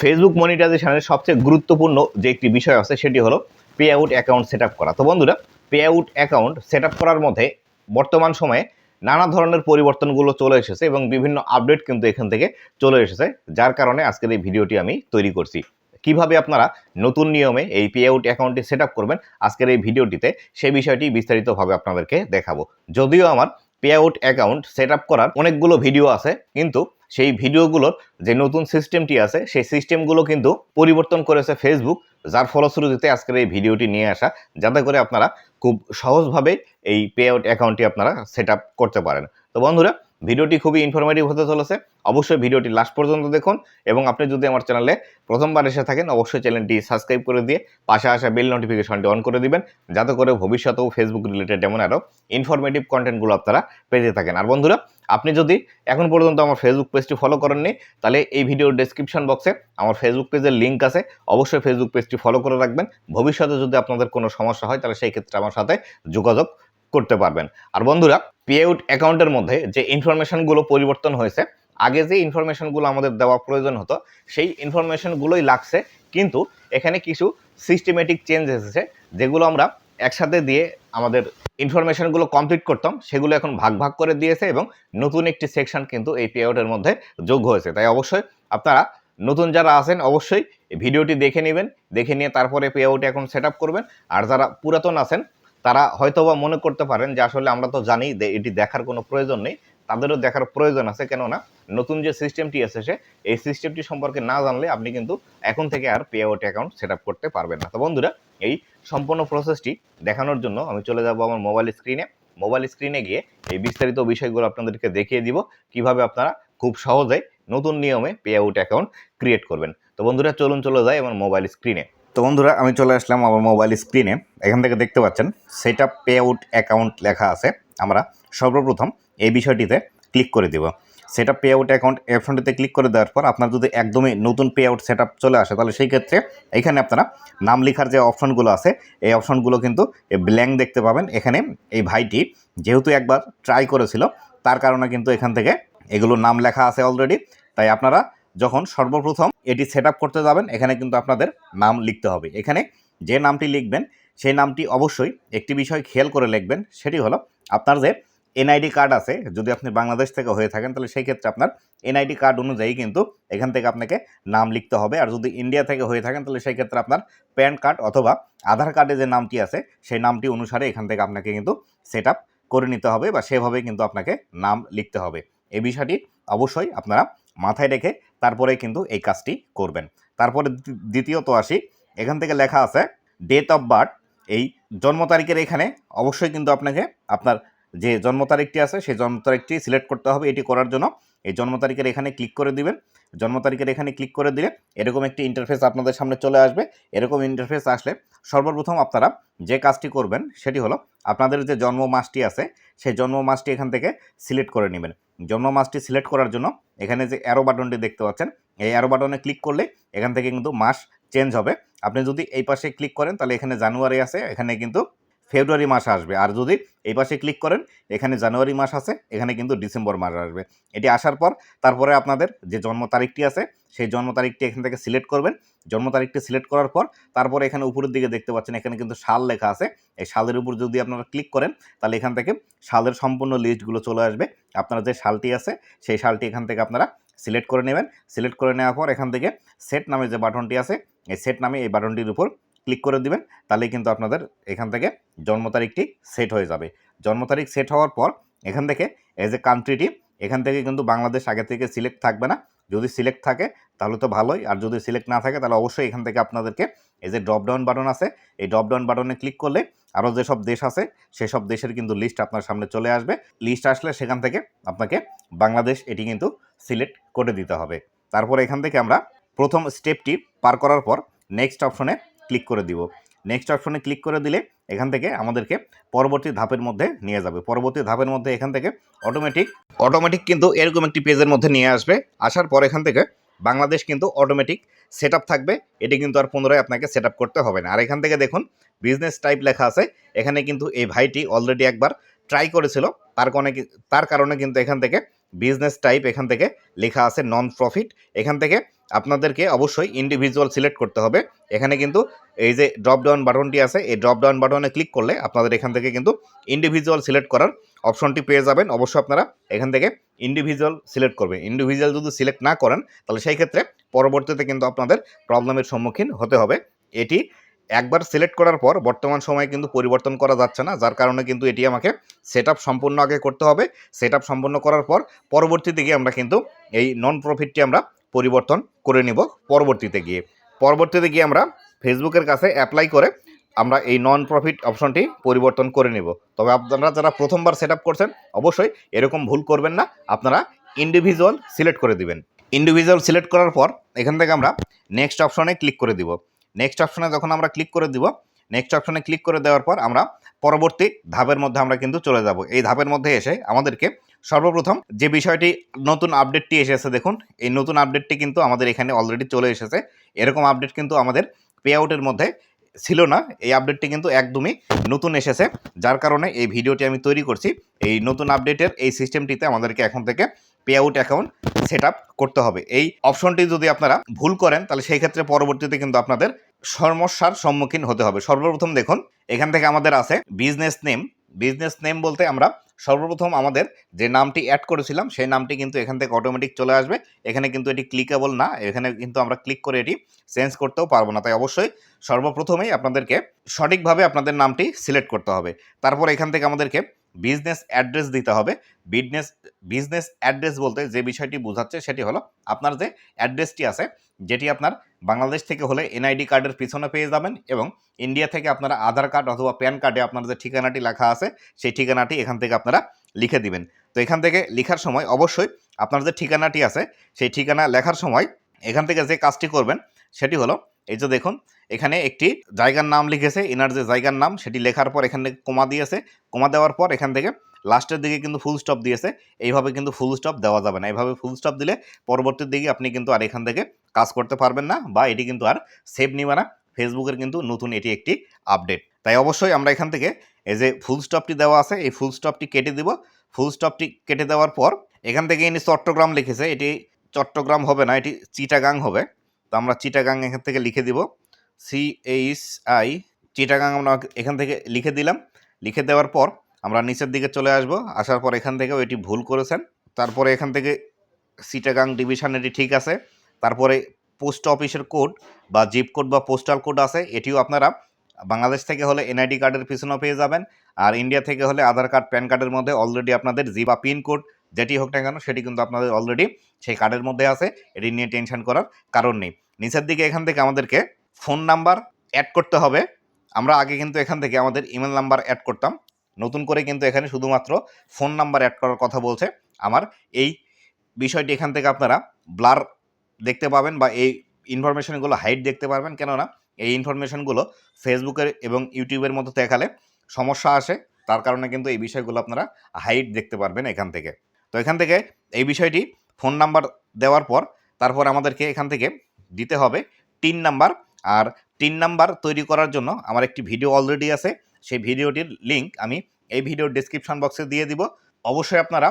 Facebook মনিটাইজেশনের সবচেয়ে গুরুত্বপূর্ণ যে একটি বিষয় আছে, সেটি হলো পে আউট অ্যাকাউন্ট সেট করা। তো বন্ধুরা পে আউট অ্যাকাউন্ট সেট করার মধ্যে বর্তমান সময়ে নানা ধরনের পরিবর্তনগুলো চলে এসেছে এবং বিভিন্ন আপডেট কিন্তু এখান থেকে চলে এসেছে, যার কারণে আজকের এই ভিডিওটি আমি তৈরি করছি। কীভাবে আপনারা নতুন নিয়মে এই পে আউট অ্যাকাউন্টটি সেট করবেন, আজকের এই ভিডিওটিতে সেই বিষয়টি বিস্তারিতভাবে আপনাদেরকে দেখাবো। যদিও আমার পে আউট অ্যাকাউন্ট সেট করার অনেকগুলো ভিডিও আছে, কিন্তু সেই ভিডিওগুলোর যে নতুন সিস্টেমটি আছে, সেই সিস্টেমগুলো কিন্তু পরিবর্তন করেছে ফেসবুক যার ফলশ্রুতিতে আজকের এই ভিডিওটি নিয়ে আসা, যাতে করে আপনারা খুব সহজভাবে এই পে আউট অ্যাকাউন্টটি আপনারা সেট করতে পারেন। তো বন্ধুরা ভিডিওটি খুবই ইনফরমেটিভ হতে চলেছে। অবশ্যই ভিডিওটি লাস্ট পর্যন্ত দেখুন এবং আপনি যদি আমার চ্যানেলে প্রথমবার এসে থাকেন, অবশ্যই চ্যানেলটি সাবস্ক্রাইব করে দিয়ে পাশে আসা বেল নোটিফিকেশনটি অন করে দিবেন, যাতে করে ভবিষ্যতেও ফেসবুক রিলেটেড এমন আরও ইনফরমেটিভ কন্টেন্টগুলো আপনারা পেতে থাকেন। আর বন্ধুরা, আপনি যদি এখন পর্যন্ত আমার ফেসবুক পেজটি ফলো করেননি, তাহলে এই ভিডিওর ডেসক্রিপশন বক্সে আমার ফেসবুক পেজের লিঙ্ক আছে। অবশ্যই ফেসবুক পেজটি ফলো করে রাখবেন। ভবিষ্যতে যদি আপনাদের কোনো সমস্যা হয়, তাহলে সেই ক্ষেত্রে আমার সাথে যোগাযোগ করতে পারবেন। আর বন্ধুরা পে আউট অ্যাকাউন্টের মধ্যে যে ইনফরমেশনগুলো পরিবর্তন হয়েছে, আগে যে ইনফরমেশনগুলো আমাদের দেওয়া প্রয়োজন হতো, সেই ইনফরমেশনগুলোই লাগছে। কিন্তু এখানে কিছু সিস্টেমেটিক চেঞ্জ এসেছে, যেগুলো আমরা একসাথে দিয়ে আমাদের ইনফরমেশনগুলো কমপ্লিট করতাম, সেগুলো এখন ভাগ ভাগ করে দিয়েছে এবং নতুন একটি সেকশন কিন্তু এই পে আউটের মধ্যে যোগ হয়েছে। তাই অবশ্যই আপনারা নতুন যারা আছেন, অবশ্যই ভিডিওটি দেখে নেবেন, দেখে নিয়ে তারপরে পে আউট এখন সেট করবেন। আর যারা পুরাতন আছেন তারা হয়তোবা মনে করতে পারেন যে আসলে আমরা তো জানি এটি দেখার কোনো প্রয়োজন নেই, তাদেরও দেখার প্রয়োজন আছে। কেননা নতুন যে সিস্টেমটি এসেছে, এই সিস্টেমটি সম্পর্কে না জানলে আপনি কিন্তু এখন থেকে আর pay out account set up করতে পারবেন না। তো বন্ধুরা, এই সম্পূর্ণ প্রসেসটি দেখানোর জন্য আমি চলে যাব আমার মোবাইল স্ক্রিনে। মোবাইল স্ক্রিনে গিয়ে এই বিস্তারিত বিষয়গুলো আপনাদেরকে দেখিয়ে দিব, কীভাবে আপনারা খুব সহজে নতুন নিয়মে পে আউট অ্যাকাউন্ট ক্রিয়েট করবেন। তো বন্ধুরা, চলুন চলে যাই আমার মোবাইল স্ক্রিনে। তো বন্ধুরা, আমি চলে আসলাম আমার মোবাইল স্ক্রিনে এখান থেকে দেখতে পাচ্ছেন set up pay out account লেখা আছে। আমরা সর্বপ্রথম এই বিষয়টিতে ক্লিক করে দেব। Set up pay out account অপশনটিতে ক্লিক করে দেওয়ার পর আপনার যদি একদমই নতুন পে আউট সেট চলে আসে, তাহলে সেই ক্ষেত্রে এখানে আপনারা নাম লেখার যে অপশনগুলো আছে, এই অপশনগুলো কিন্তু ব্ল্যাঙ্ক দেখতে পাবেন। এখানে এই ভাইটি যেহেতু একবার ট্রাই করেছিল, তার কারণে কিন্তু এখান থেকে এগুলো নাম লেখা আছে অলরেডি তাই আপনারা যখন সর্বপ্রথম এটি সেট করতে যাবেন, এখানে কিন্তু আপনাদের নাম লিখতে হবে। এখানে যে নামটি লিখবেন, সেই নামটি অবশ্যই একটি বিষয় খেয়াল করে লিখবেন, সেটি হলো আপনার যে এনআইডি কার্ড আছে, যদি আপনি বাংলাদেশ থেকে হয়ে থাকেন, তাহলে সেই ক্ষেত্রে আপনার এনআইডি কার্ড অনুযায়ী কিন্তু এখান থেকে আপনাকে নাম লিখতে হবে। আর যদি ইন্ডিয়া থেকে হয়ে থাকেন, তাহলে সেই ক্ষেত্রে আপনার প্যান কার্ড অথবা আধার কার্ডে যে নামটি আছে, সেই নামটি অনুসারে এখান থেকে আপনাকে কিন্তু সেট করে নিতে হবে বা সেভাবে কিন্তু আপনাকে নাম লিখতে হবে। এই বিষয়টি অবশ্যই আপনারা মাথায় রেখে তারপরে কিন্তু এই কাজটি করবেন। তারপরে দ্বিতীয়ত আসি, এখান থেকে লেখা আছে ডেট অফ বার্থ এই জন্ম তারিখের এখানে অবশ্যই কিন্তু আপনাকে আপনার যে জন্ম তারিখটি আছে, সেই জন্ম তারিখটি সিলেক্ট করতে হবে। এটি করার জন্য এই জন্ম তারিখের এখানে ক্লিক করে দিবেন। জন্ম তারিখের এখানে ক্লিক করে দিলে এরকম একটি ইন্টারফেস আপনাদের সামনে চলে আসবে। এরকম ইন্টারফেস আসলে সর্বপ্রথম আপনারা যে কাজটি করবেন সেটি হলো আপনাদের যে জন্ম মাসটি আছে, সেই জন্ম মাসটি এখান থেকে সিলেক্ট করে নেবেন। জন্ম মাসটি সিলেক্ট করার জন্য এখানে যে অ্যারো বাটনটি দেখতে পাচ্ছেন, এই অ্যারো বাটনে ক্লিক করলে এখান থেকে কিন্তু মাস চেঞ্জ হবে। আপনি যদি এই পাশে ক্লিক করেন তাহলে এখানে জানুয়ারি আছে, এখানে কিন্তু ফেব্রুয়ারি মাস আসবে। আর যদি এই পাশে ক্লিক করেন, এখানে জানুয়ারি মাস আছে, এখানে কিন্তু ডিসেম্বর মাস আসবে। এটি আসার পর তারপরে আপনাদের যে জন্ম তারিখটি আছে, সেই জন্ম তারিখটি এখান থেকে সিলেক্ট করবেন। জন্ম তারিখটি সিলেক্ট করার পর তারপরে এখানে উপরের দিকে দেখতে পাচ্ছেন, এখানে কিন্তু সাল লেখা আছে। এই সালের উপর যদি আপনারা ক্লিক করেন, তাহলে এখান থেকে সালের সম্পূর্ণ লিস্টগুলো চলে আসবে। আপনার যে সালটি আছে, সেই সালটি এখান থেকে আপনারা সিলেক্ট করে নেবেন। সিলেক্ট করে নেওয়ার পর এখান থেকে সেট নামে যে বাটনটি আছে, এই সেট নামে এই বাটনটির উপর ক্লিক করে দিবেন তাহলে কিন্তু আপনাদের এখান থেকে জন্ম তারিখটি সেট হয়ে যাবে। জন্ম তারিখ সেট হওয়ার পর এখান থেকে এজ এ কান্ট্রিটি এখান থেকে কিন্তু বাংলাদেশ আগে থেকে সিলেক্ট থাকবে না। যদি সিলেক্ট থাকে, তাহলে তো ভালোই। আর যদি সিলেক্ট না থাকে, তাহলে অবশ্যই এখান থেকে আপনাদেরকে এই যে ড্রপ ডাউন বাটন আছে। এই ড্রপ ডাউন বাটনে ক্লিক করলে আরও যেসব দেশ আছে, সেসব দেশের কিন্তু লিস্ট আপনার সামনে চলে আসবে। লিস্ট আসলে সেখান থেকে আপনাকে বাংলাদেশ এটি কিন্তু সিলেক্ট করে দিতে হবে। তারপর এখান থেকে আমরা প্রথম স্টেপটি পার করার পর নেক্সট অপশনে ক্লিক করে দিব। নেক্সট অপশনে ক্লিক করে দিলে এখান থেকে আমাদেরকে পরবর্তী ধাপের মধ্যে নিয়ে যাবে। পরবর্তী ধাপের মধ্যে এখান থেকে অটোমেটিক অটোমেটিক কিন্তু এরকম একটি পেজের মধ্যে নিয়ে আসবে। আসার পর এখান থেকে বাংলাদেশ কিন্তু অটোমেটিক সেট থাকবে। এটি কিন্তু আর পুনরায় আপনাকে সেট করতে হবে না। আর এখান থেকে দেখুন বিজনেস টাইপ লেখা আছে। এখানে কিন্তু এই ভাইটি অলরেডি একবার ট্রাই করেছিল। তার কারণে তার কারণে কিন্তু এখান থেকে বিজনেস টাইপ এখান থেকে লেখা আছে নন প্রফিট এখান থেকে আপনাদেরকে অবশ্যই ইন্ডিভিজুয়াল সিলেক্ট করতে হবে। এখানে কিন্তু এই যে ড্রপ ডাউন বাটনটি আছে, এই ড্রপ ডাউন বাটনে ক্লিক করলে আপনাদের এখান থেকে কিন্তু ইন্ডিভিজুয়াল সিলেক্ট করার অপশনটি পেয়ে যাবেন। অবশ্যই আপনারা এখান থেকে ইন্ডিভিজুয়াল সিলেক্ট করবেন ইন্ডিভিজুয়াল যদি সিলেক্ট না করেন, তাহলে সেই ক্ষেত্রে পরবর্তীতে কিন্তু আপনাদের প্রবলেমের সম্মুখীন হতে হবে। এটি একবার সিলেক্ট করার পর বর্তমান সময়ে কিন্তু পরিবর্তন করা যাচ্ছে না, যার কারণে কিন্তু এটি আমাকে সেট সম্পূর্ণ আগে করতে হবে। সেট সম্পূর্ণ করার পর পরবর্তীতে গিয়ে আমরা কিন্তু এই নন প্রফিটটি আমরা পরিবর্তন করে নিব পরবর্তীতে গিয়ে। পরবর্তীতে গিয়ে আমরা ফেসবুকের কাছে অ্যাপ্লাই করে আমরা এই নন প্রফিট অপশনটি পরিবর্তন করে নেব। তবে আপনারা যারা প্রথমবার সেট করছেন, অবশ্যই এরকম ভুল করবেন না। আপনারা ইন্ডিভিজুয়াল সিলেক্ট করে দিবেন। ইন্ডিভিজুয়াল সিলেক্ট করার পর এখান থেকে আমরা নেক্সট অপশনে ক্লিক করে দিব। নেক্সট অপশনে যখন আমরা ক্লিক করে দিব নেক্সট অপশনে ক্লিক করে দেওয়ার পর আমরা পরবর্তী ধাপের মধ্যে আমরা কিন্তু চলে যাব। এই ধাপের মধ্যে এসে আমাদেরকে সর্বপ্রথম যে বিষয়টি নতুন আপডেটটি এসেছে দেখুন, এই নতুন আপডেটটি কিন্তু আমাদের এখানে অলরেডি চলে এসেছে। এরকম আপডেট কিন্তু আমাদের পে আউটের মধ্যে ছিল না। এই আপডেটটি কিন্তু একদমই নতুন এসেছে, যার কারণে এই ভিডিওটি আমি তৈরি করছি। এই নতুন আপডেটের এই সিস্টেমটিতে আমাদেরকে এখন থেকে পে আউট অ্যাকাউন্ট সেট করতে হবে। এই অপশনটি যদি আপনারা ভুল করেন, তাহলে সেই ক্ষেত্রে পরবর্তীতে কিন্তু আপনাদের সমস্যার সম্মুখীন হতে হবে। সর্বপ্রথম দেখুন, এখান থেকে আমাদের আছে বিজনেস নেম বিজনেস নেম বলতে আমরা সর্বপ্রথম আমাদের যে নামটি অ্যাড করেছিলাম, সেই নামটি কিন্তু এখান থেকে অটোমেটিক চলে আসবে। এখানে কিন্তু এটি ক্লিকেবল না, এখানে কিন্তু আমরা ক্লিক করে এটি চেঞ্জ করতেও পারব না। তাই অবশ্যই সর্বপ্রথমেই আপনাদেরকে সঠিকভাবে আপনাদের নামটি সিলেক্ট করতে হবে। তারপর এখান থেকে আমাদেরকে বিজনেস অ্যাড্রেস দিতে হবে। বিজনেস বিজনেস অ্যাড্রেস বলতে যে বিষয়টি বোঝাচ্ছে সেটি হলো আপনার যে অ্যাড্রেসটি আছে, যেটি আপনার বাংলাদেশ থেকে হলে এনআইডি কার্ডের পিছনে পেয়ে যাবেন এবং ইন্ডিয়া থেকে আপনারা আধার কার্ড অথবা প্যান কার্ডে আপনার যে ঠিকানাটি লেখা আছে, সেই ঠিকানাটি এখান থেকে আপনারা লিখে দিবেন। তো এখান থেকে লেখার সময় অবশ্যই আপনার যে ঠিকানাটি আছে, সেই ঠিকানা লেখার সময় এখান থেকে যে কাজটি করবেন, সেটি হলো এই যে দেখুন এখানে একটি জায়গার নাম লিখেছে, এনার যে জায়গার নাম সেটি লেখার পর এখানে কমা দিয়েছে। কমা দেওয়ার পর এখান থেকে লাস্টের দিকে কিন্তু ফুল স্টপ দিয়েছে। এইভাবে কিন্তু ফুল স্টপ দেওয়া যাবে না। এইভাবে ফুল স্টপ দিলে পরবর্তীর দিকে আপনি কিন্তু আর এখান থেকে কাজ করতে পারবেন না বা এটি কিন্তু আর সেভ নিবে না। ফেসবুকের কিন্তু নতুন এটি একটি আপডেট তাই অবশ্যই আমরা এখান থেকে এই যে ফুল স্টপটি দেওয়া আছে, এই ফুল স্টপটি কেটে দিব। ফুল স্টপটি কেটে দেওয়ার পর এখান থেকে ইনি চট্টগ্রাম লিখেছে। এটি চট্টগ্রাম হবে না, এটি চিটাগাং হবে। তো আমরা চিটাগাং এখান থেকে লিখে দিব। সি এইচ আই চিটাগাং আমরা এখান থেকে লিখে দিলাম। লিখে দেওয়ার পর আমরা নিচের দিকে চলে আসব। আসার পর এখান থেকেও এটি ভুল করেছেন। তারপরে এখান থেকে চিটাগাং ডিভিশন এটি ঠিক আছে। তারপরে পোস্ট অফিসের কোড বা জিপ কোড বা পোস্টাল কোড আছে, এটিও আপনারা বাংলাদেশ থেকে হলে এনআইডি কার্ডের পিছনেও পেয়ে যাবেন। আর ইন্ডিয়া থেকে হলে আধার কার্ড প্যান কার্ডের মধ্যে অলরেডি আপনাদের জি বা পিন কোড যেটি হোক না কেন, সেটি কিন্তু আপনাদের অলরেডি সেই কার্ডের মধ্যে আছে। এটি নিয়ে টেনশন করার কারণ নেই। নিচের দিকে এখান থেকে আমাদেরকে ফোন নাম্বার অ্যাড করতে হবে। আমরা আগে কিন্তু এখান থেকে আমাদের ইমেল নাম্বার অ্যাড করতাম। নতুন করে কিন্তু এখানে শুধুমাত্র ফোন নাম্বার অ্যাড করার কথা বলছে। আমার এই বিষয়টি এখান থেকে আপনারা ব্লার দেখতে পাবেন বা এই ইনফরমেশনগুলো হাইট দেখতে পারবেন। কেননা এই ইনফরমেশনগুলো ফেসবুকের এবং ইউটিউবের মতো দেখালে সমস্যা আসে। তার কারণে কিন্তু এই বিষয়গুলো আপনারা হাইট দেখতে পারবেন এখান থেকে। তো এখান থেকে এই বিষয়টি ফোন নাম্বার দেওয়ার পর তারপর আমাদেরকে এখান থেকে দিতে হবে। টিন নাম্বার আর টিন নাম্বার তৈরি করার জন্য আমার একটি ভিডিও অলরেডি আছে, সেই ভিডিওটির লিঙ্ক আমি এই ভিডিওর ডিসক্রিপশন বক্সে দিয়ে দিব। অবশ্যই আপনারা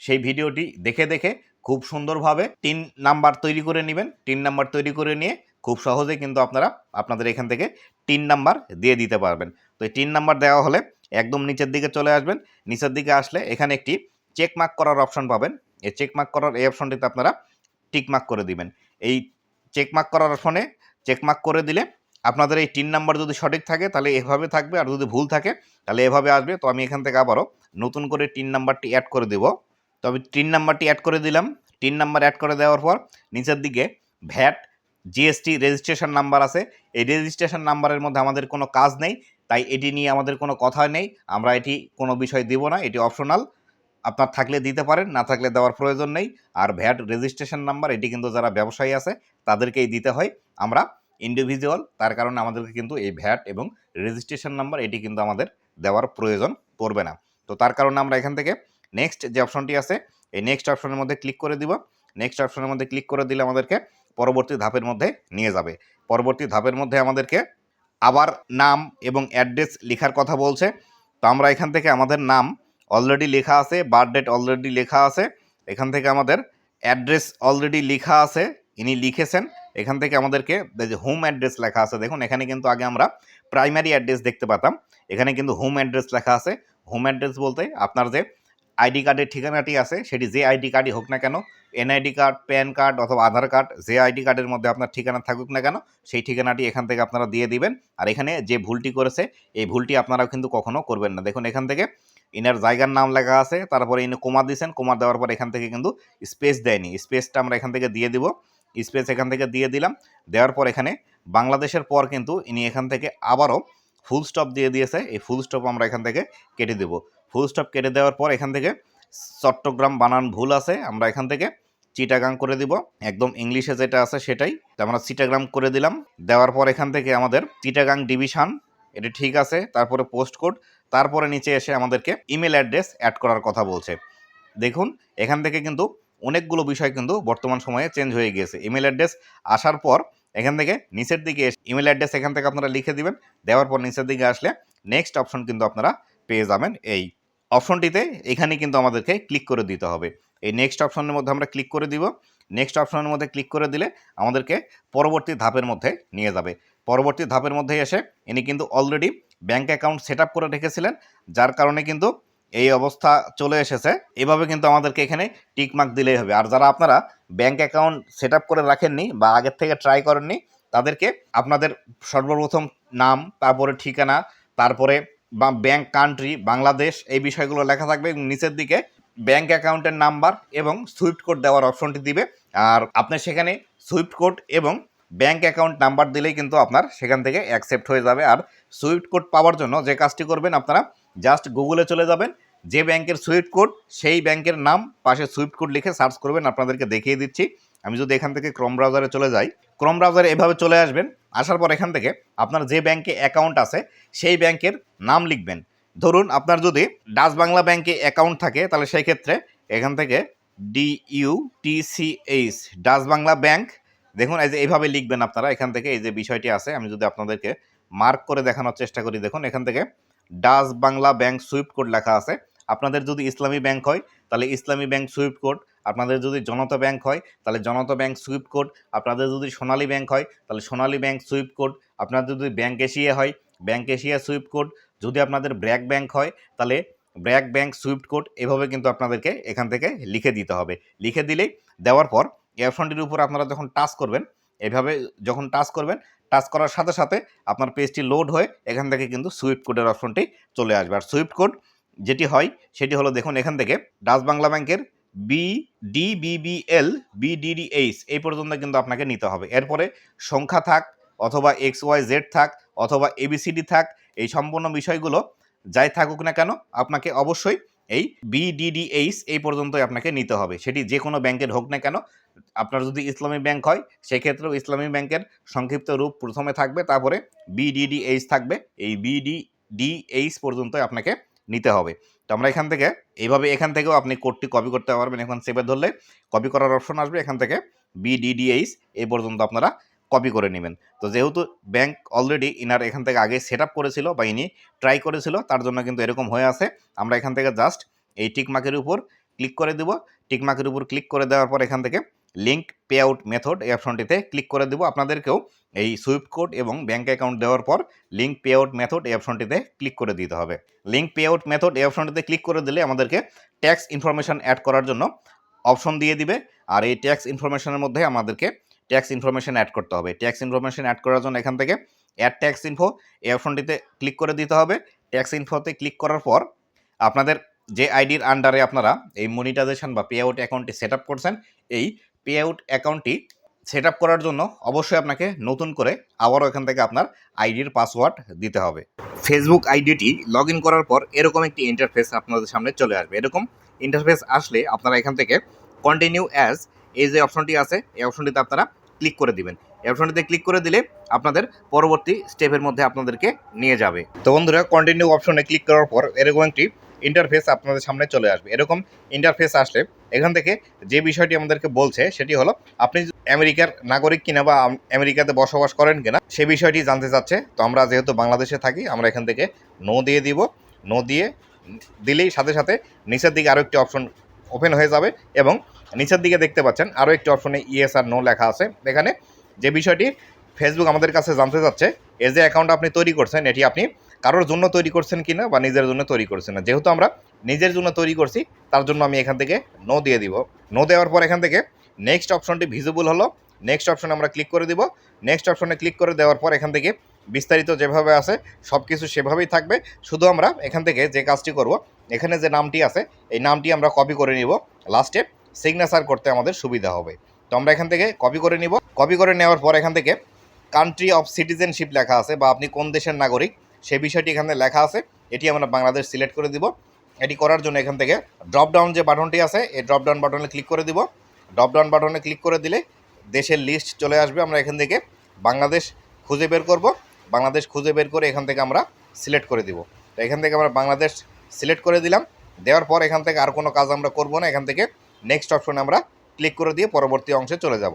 সেই ভিডিওটি দেখে দেখে খুব সুন্দরভাবে তিন নাম্বার তৈরি করে নেবেন। তিন নাম্বার তৈরি করে নিয়ে খুব সহজে কিন্তু আপনারা আপনাদের এখান থেকে তিন নাম্বার দিয়ে দিতে পারবেন। তো এই তিন নাম্বার দেওয়া হলে একদম নিচের দিকে চলে আসবেন। নিচের দিকে আসলে এখানে একটি চেক মার্ক করার অপশন পাবেন। এই চেক মার্ক করার এই অপশনটিতে আপনারা টিক মার্ক করে দিবেন। এই চেক মার্ক করার অপশনে চেক মার্ক করে দিলে আপনাদের এই তিন নাম্বার যদি সঠিক থাকে, তাহলে এভাবে থাকবে। আর যদি ভুল থাকে, তাহলে এভাবে আসবে। তো আমি এখান থেকে আবারও নতুন করে তিন নাম্বারটি অ্যাড করে দেব। তো আমি তিন নাম্বারটি অ্যাড করে দিলাম। তিন নাম্বার অ্যাড করে দেওয়ার পর নিচের দিকে ভ্যাট জিএসটি রেজিস্ট্রেশন নাম্বার আছে। এই রেজিস্ট্রেশন নাম্বারের মধ্যে আমাদের কোনো কাজ নেই। তাই এটি নিয়ে আমাদের কোনো কথা নেই। আমরা এটি কোনো বিষয় দিব না। এটি অপশনাল আপনার থাকলে দিতে পারেন, না থাকলে দেওয়ার প্রয়োজন নেই। আর ভ্যাট রেজিস্ট্রেশন নাম্বার, এটি কিন্তু যারা ব্যবসায়ী আছে, তাদেরকেই দিতে হয়। আমরা ইন্ডিভিজুয়াল তার কারণে আমাদেরকে কিন্তু এই ভ্যাট এবং রেজিস্ট্রেশন নাম্বার, এটি কিন্তু আমাদের দেওয়ার প্রয়োজন পড়বে না। তো তার কারণে আমরা এখান থেকে নেক্সট যে অপশনটি আছে, এই নেক্সট অপশনের মধ্যে ক্লিক করে দিব। নেক্সট অপশনের মধ্যে ক্লিক করে দিলে আমাদেরকে পরবর্তী ধাপের মধ্যে নিয়ে যাবে। পরবর্তী ধাপের মধ্যে আমাদেরকে আবার নাম এবং অ্যাড্রেস লেখার কথা বলছে। তো আমরা এখান থেকে আমাদের নাম অলরেডি লেখা আছে বার্থ ডেট অলরেডি লেখা আছে, এখান থেকে আমাদের অ্যাড্রেস অলরেডি লেখা আছে, ইনি লিখেছেন, এখান থেকে আমাদেরকে যে হোম অ্যাড্রেস লেখা আছে, দেখুন এখানে কিন্তু আগে আমরা প্রাইমারি অ্যাড্রেস দেখতে পেতাম, এখানে কিন্তু হোম অ্যাড্রেস লেখা আছে হোম অ্যাড্রেস বলতে আপনার যে আইডি কার্ডের ঠিকানাটি আছে, সেটি যে আইডি কার্ডই হোক না কেন এনআইডি কার্ড প্যান কার্ড অথবা আধার কার্ড যে আইডি কার্ডের মধ্যে আপনার ঠিকানা থাকুক না কেন, সেই ঠিকানাটি এখান থেকে আপনারা দিয়ে দিবেন, আর এখানে যে ভুলটি করেছে, এই ভুলটি আপনারা কিন্তু কখনো করবেন না। দেখুন এখান থেকে ইনার জায়গার নাম লেখা আছে, তারপরে ইনি কোমা দিয়েছেন কোমা দেওয়ার পর এখান থেকে কিন্তু স্পেস দেয়নি। স্পেসটা আমরা এখান থেকে দিয়ে দিব। স্পেস এখান থেকে দিয়ে দিলাম। দেওয়ার পর এখানে বাংলাদেশের পর কিন্তু ইনি এখান থেকে আবারও ফুল স্টপ দিয়ে দিয়েছে। এই ফুল স্টপ আমরা এখান থেকে কেটে দেব। ফুল স্টপ কেটে দেওয়ার পর এখান থেকে চট্টগ্রাম বানান ভুল আছে, আমরা এখান থেকে চিটাগাং করে দিব। একদম ইংলিশে যেটা আছে সেটাই আমরা চিটাগ্রাম করে দিলাম। দেওয়ার পর এখান থেকে আমাদের চিটাগাং ডিভিশন এটা ঠিক আছে। তারপরে পোস্ট কোড তারপরে নিচে এসে আমাদেরকে ইমেল অ্যাড্রেস অ্যাড করার কথা বলছে। দেখুন, এখান থেকে কিন্তু অনেকগুলো বিষয় কিন্তু বর্তমান সময়ে চেঞ্জ হয়ে গিয়েছে। ইমেল অ্যাড্রেস আসার পর এখান থেকে নিচের দিকে এসে ইমেল অ্যাড্রেস এখান থেকে আপনারা লিখে দিবেন। দেওয়ার পর নিচের দিকে আসলে নেক্সট অপশন কিন্তু আপনারা পেয়ে যাবেন এই অপশনটিতে এখানে কিন্তু আমাদেরকে ক্লিক করে দিতে হবে। এই নেক্সট অপশনের মধ্যে আমরা ক্লিক করে দিব। নেক্সট অপশনের মধ্যে ক্লিক করে দিলে আমাদেরকে পরবর্তী ধাপের মধ্যে নিয়ে যাবে। পরবর্তী ধাপের মধ্যে এসে ইনি কিন্তু অলরেডি ব্যাংক অ্যাকাউন্ট সেট করে রেখেছিলেন, যার কারণে কিন্তু এই অবস্থা চলে এসেছে। এভাবে কিন্তু আমাদেরকে এখানে টিকমার্ক দিলেই হবে। আর যারা আপনারা ব্যাংক অ্যাকাউন্ট সেট করে রাখেননি বা আগের থেকে ট্রাই করেননি, তাদেরকে আপনাদের সর্বপ্রথম নাম, তারপরে ঠিকানা, তারপরে বা ব্যাংক কান্ট্রি, বাংলাদেশ, এই বিষয়গুলো লেখা থাকবে এবং নিচের দিকে ব্যাংক অ্যাকাউন্টের নাম্বার এবং সুইফট কোড দেওয়ার অপশনটি দিবে। আর আপনি সেখানে সুইফট কোড এবং ব্যাংক অ্যাকাউন্ট নাম্বার দিলেই কিন্তু আপনার সেখান থেকে অ্যাকসেপ্ট হয়ে যাবে। আর সুইফট কোড পাওয়ার জন্য যে কাজটি করবেন আপনারা জাস্ট গুগলে চলে যাবেন, যে ব্যাংকের সুইফট কোড, সেই ব্যাংকের নাম, পাশে সুইফট কোড লিখে সার্চ করবেন, আপনাদেরকে দেখিয়ে দিচ্ছি। আমি যদি এখান থেকে ক্রোম ব্রাউজারে চলে যাই, ক্রোম ব্রাউজারে এভাবে চলে আসবেন, আসার পর এখান থেকে আপনার যে ব্যাংকে অ্যাকাউন্ট আছে, সেই ব্যাংকের নাম লিখবেন। ধরুন আপনার যদি ডাচ বাংলা ব্যাংকে অ্যাকাউন্ট থাকে, তাহলে সেই ক্ষেত্রে এখান থেকে D U T C H Dutch Bangla bank, দেখুন, এই যে এইভাবে লিখবেন আপনারা, এখান থেকে এই যে বিষয়টি আছে, আমি যদি আপনাদেরকে মার্ক করে দেখানোর চেষ্টা করি। দেখুন, এখান থেকে Dutch Bangla bank swift code লেখা আছে। আপনাদের যদি ইসলামী ব্যাংক হয়, তাহলে ইসলামী ব্যাংক সুইফট কোড আপনাদের যদি জনতা ব্যাংক হয়, তাহলে জনতা ব্যাংক সুইফট কোড আপনাদের যদি সোনালী ব্যাংক হয়, তাহলে সোনালী ব্যাংক সুইফট কোড আপনাদের যদি ব্যাংক এশিয়া হয় ব্যাংক এশিয়া সুইফট কোড যদি আপনাদের ব্র্যাক ব্যাংক হয়, তাহলে ব্র্যাক ব্যাংক সুইফট কোড এভাবে কিন্তু আপনাদেরকে এখান থেকে লিখে দিতে হবে। লিখে দিলেই দেওয়ার পর এই অপশনটির উপর আপনারা যখন টাচ করবেন, এভাবে যখন টাচ করবেন টাচ করার সাথে সাথে আপনার পেজটি লোড হয়ে এখান থেকে কিন্তু সুইফট কোডের অপশনটি চলে আসবে। আর সুইফট কোড যেটি হয়, সেটি হলো দেখুন এখান থেকে ডাচ বাংলা ব্যাংকের বি ডি ডিবিবিএল বিডিডিএইচ এই পর্যন্ত কিন্তু আপনাকে নিতে হবে। এরপরে সংখ্যা থাক অথবা এক্স ওয়াই জেড থাক অথবা এবিসিডি থাক, এই সম্পূর্ণ বিষয়গুলো যাই থাকুক না কেন আপনাকে অবশ্যই এই বিডিডিএইচ এই পর্যন্তই আপনাকে নিতে হবে। সেটি যে কোনো ব্যাংকের হোক না কেন আপনার যদি ইসলামী ব্যাংক হয়, সেক্ষেত্রেও ইসলামী ব্যাংকের সংক্ষিপ্ত রূপ প্রথমে থাকবে, তারপরে বিডিডিএইচ থাকবে। এই বিডিডিএইচ পর্যন্ত আপনাকে নিতে হবে। তো আমরা এখান থেকে, এইভাবে এখান থেকেও আপনি কোডটি কপি করতে পারবেন। এখন সেভে ধরলে কপি করার অপশন আসবে, এখান থেকে বিডিডিএইচ এই পর্যন্ত আপনারা কপি করে নেবেন। তো যেহেতু ব্যাংক অলরেডি ইনার এখান থেকে আগে সেট করেছিল বা ইনি ট্রাই করেছিল, তার জন্য কিন্তু এরকম হয়ে আছে। আমরা এখান থেকে জাস্ট এই টিকমার্কের উপর ক্লিক করে দেব। টিকমার্কের উপর ক্লিক করে দেওয়ার পর এখান থেকে লিঙ্ক পে আউট মেথড এই অপশনটিতে ক্লিক করে দেবো। আপনাদেরকেও এই সুইফট কোড এবং ব্যাঙ্ক অ্যাকাউন্ট দেওয়ার পর লিঙ্ক পে আউট মেথড এই অপশনটিতে ক্লিক করে দিতে হবে। লিঙ্ক পে আউট মেথড এই অপশনটিতে ক্লিক করে দিলে আমাদেরকে ট্যাক্স ইনফরমেশন অ্যাড করার জন্য অপশন দিয়ে দিবে। আর এই ট্যাক্স ইনফরমেশনের মধ্যে আমাদেরকে ট্যাক্স ইনফরমেশন অ্যাড করতে হবে। ট্যাক্স ইনফরমেশন অ্যাড করার জন্য এখান থেকে অ্যাড ট্যাক্স ইনফো এই অপশনটিতে ক্লিক করে দিতে হবে। ট্যাক্স ইনফোতে ক্লিক করার পর আপনাদের যে আইডির আন্ডারে আপনারা এই মনিটাইজেশন বা পে আউট অ্যাকাউন্টটি সেট আপ করছেন, এই পে আউট অ্যাকাউন্টটি সেট আপ করার জন্য অবশ্যই আপনাকে নতুন করে আবারও এখান থেকে আপনার আইডির পাসওয়ার্ড দিতে হবে। ফেসবুক আইডিটি লগ ইন করার পর এরকম একটি ইন্টারফেস আপনাদের সামনে চলে আসবে। এরকম ইন্টারফেস আসলে আপনারা এখান থেকে কন্টিনিউ অ্যাজ এই যে অপশনটি আছে, এই অপশনটিতে আপনারা ক্লিক করে দিবেন। এই অপশনটিতে ক্লিক করে দিলে আপনাদের পরবর্তী স্টেপের মধ্যে আপনাদেরকে নিয়ে যাবে। তো বন্ধুরা কন্টিনিউ অপশনে ক্লিক করার পর এরকম একটি ইন্টারফেস আপনাদের সামনে চলে আসবে। এরকম ইন্টারফেস আসলে এখান থেকে যে বিষয়টি আমাদেরকে বলছে সেটি হলো, আপনি আমেরিকার নাগরিক কিনা বা আম- আমেরিকাতে বসবাস করেন কিনা, সে বিষয়টি জানতে চাচ্ছে। তো আমরা যেহেতু বাংলাদেশে থাকি, আমরা এখান থেকে নো দিয়ে দিব। নো দিয়ে দিলেই সাথে সাথে নিচের দিকে আরও একটি অপশন ওপেন হয়ে যাবে এবং নিচের দিকে দেখতে পাচ্ছেন আরও একটি অপশনে ইএস আর নো লেখা আছে। এখানে যে বিষয়টি ফেসবুক আমাদের কাছে জানতে চাচ্ছে এ যে অ্যাকাউন্ট আপনি তৈরি করছেন, এটি আপনি কারোর জন্য তৈরি করছেন কিনা বা নিজের জন্য তৈরি করছেন না। যেহেতু আমরা নিজের জন্য তৈরি করছি, তার জন্য আমি এখান থেকে নো দিয়ে দিব। নো দেওয়ার পর এখান থেকে নেক্সট অপশনটি ভিজিবল হলো। নেক্সট অপশনে আমরা ক্লিক করে দিব। নেক্সট অপশনে ক্লিক করে দেওয়ার পর এখান থেকে বিস্তারিত যেভাবে আছে সব কিছু সেভাবেই থাকবে। শুধু আমরা এখান থেকে যে কাজটি করব, এখানে যে নামটি আছে, এই নামটি আমরা কপি করে নিব। লাস্টে সিগনেচার করতে আমাদের সুবিধা হবে। তো আমরা এখান থেকে কপি করে নিব। কপি করে নেওয়ার পর এখান থেকে কান্ট্রি অফ সিটিজেনশিপ লেখা আছে বা আপনি কোন দেশের নাগরিক সেই বিষয়টি এখানে লেখা আছে। এটি আমরা বাংলাদেশ সিলেক্ট করে দিব। এটি করার জন্য এখান থেকে ড্রপ ডাউন যে বাটনটি আছে, এই ড্রপ ডাউন বাটনে ক্লিক করে দিব। ড্রপ ডাউন বাটনে ক্লিক করে দিলে দেশের লিস্ট চলে আসবে। আমরা এখান থেকে বাংলাদেশ খুঁজে বের করব। বাংলাদেশ খুঁজে বের করে এখান থেকে আমরা সিলেক্ট করে দিব। তো এখান থেকে আমরা বাংলাদেশ সিলেক্ট করে দিলাম। দেওয়ার পর এখান থেকে আর কোনো কাজ আমরা করব না। এখান থেকে নেক্সট অপশনে আমরা ক্লিক করে দিয়ে পরবর্তী অংশে চলে যাব।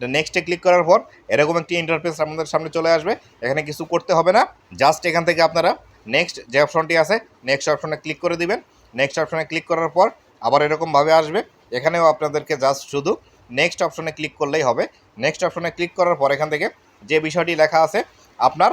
নেক্সটে ক্লিক করার পর এরকম একটি ইন্টারফেস আমাদের সামনে চলে আসবে। এখানে কিছু করতে হবে না। জাস্ট এখান থেকে আপনারা নেক্সট যে অপশনটি আছে নেক্সট অপশনে ক্লিক করে দিবেন। নেক্সট অপশনে ক্লিক করার পর আবার এরকমভাবে আসবে। এখানেও আপনাদেরকে জাস্ট শুধু নেক্সট অপশনে ক্লিক করলেই হবে। নেক্সট অপশনে ক্লিক করার পর এখান থেকে যে বিষয়টি লেখা আছে, আপনার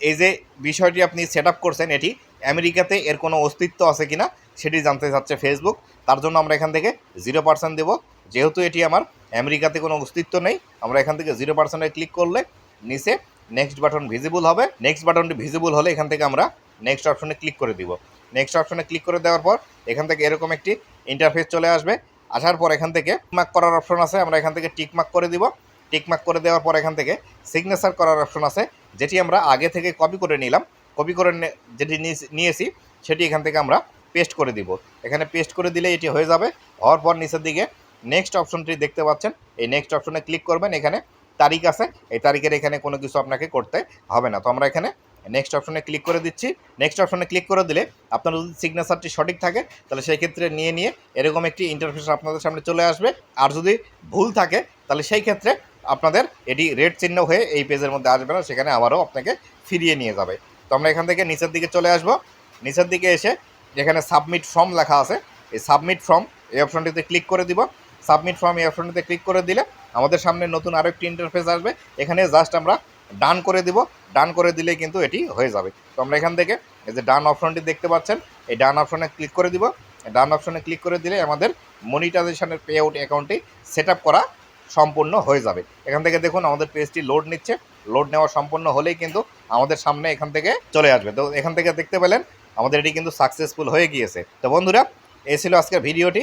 এই যে বিষয়টি আপনি সেট করছেন, এটি আমেরিকাতে এর কোনো অস্তিত্ব আছে কিনা, সেটি জানতে চাচ্ছে ফেসবুক তার জন্য আমরা এখান থেকে জিরো পার্সেন্ট দেবো। যেহেতু এটি আমার আমেরিকাতে কোনো অস্তিত্ব নেই। আমরা এখান থেকে জিরো পার্সেন্টে ক্লিক করলে নিচে নেক্সট বাটন ভিজিবল হবে। নেক্সট বাটনটি ভিজিবল হলে এখান থেকে আমরা নেক্সট অপশনে ক্লিক করে দিব। নেক্সট অপশনে ক্লিক করে দেওয়ার পর এখান থেকে এরকম একটি ইন্টারফেস চলে আসবে। আসার পর এখান থেকে মার্ক করার অপশন আছে, আমরা এখান থেকে টিক মার্ক করে দিব। টিক মার্ক করে দেওয়ার পর এখান থেকে সিগনেচার করার অপশন আছে, যেটি আমরা আগে থেকে কপি করে নিলাম। কপি করে যেটি নিয়েছি, সেটি এখান থেকে আমরা পেস্ট করে দিব। এখানে পেস্ট করে দিলে এটি হয়ে যাবে। হওয়ার পর নিচের দিকে নেক্সট অপশনটি দেখতে পাচ্ছেন। এই নেক্সট অপশনে ক্লিক করবেন, এখানে তারিখ আছে। এই তারিখের এখানে কোনো কিছু আপনাকে করতে হবে না। তো আমরা এখানে নেক্সট অপশনে ক্লিক করে দিচ্ছি। নেক্সট অপশনে ক্লিক করে দিলে আপনার যদি সিগনেচারটি সঠিক থাকে, তাহলে সেই ক্ষেত্রে নিয়ে নিয়ে এরকম একটি ইন্টারফেস আপনাদের সামনে চলে আসবে। আর যদি ভুল থাকে, তাহলে সেই ক্ষেত্রে আপনাদের এটি রেড চিহ্ন হয়ে এই পেজের মধ্যে আসবে না। সেখানে আবারও আপনাকে ফিরিয়ে নিয়ে যাবে। তো আমরা এখান থেকে নিচের দিকে চলে আসব। নিচের দিকে এসে যেখানে সাবমিট ফর্ম লেখা আছে, এই সাবমিট ফর্ম এই অপশনটিতে ক্লিক করে দিব। সাবমিট ফর্ম এই অপশনটিতে ক্লিক করে দিলে আমাদের সামনে নতুন আরও একটি ইন্টারফেস আসবে। এখানে জাস্ট আমরা ডান করে দিব। ডান করে দিলে কিন্তু এটি হয়ে যাবে। তো আমরা এখান থেকে এই যে ডান অপশনটি দেখতে পাচ্ছেন, এই ডান অপশনে ক্লিক করে দিব। ডান অপশনে ক্লিক করে দিলে আমাদের মনিটাইজেশনের পে আউট অ্যাকাউন্টটি সেট করা সম্পূর্ণ হয়ে যাবে। এখান থেকে দেখুন, আমাদের পেজটি লোড নিচ্ছে। লোড নেওয়া সম্পূর্ণ হলেই কিন্তু আমাদের সামনে এখান থেকে চলে আসবে। তো এখান থেকে দেখতে পেলেন, আমাদের এটি কিন্তু সাকসেসফুল হয়ে গিয়েছে। তো বন্ধুরা, এই ছিল আজকের ভিডিওটি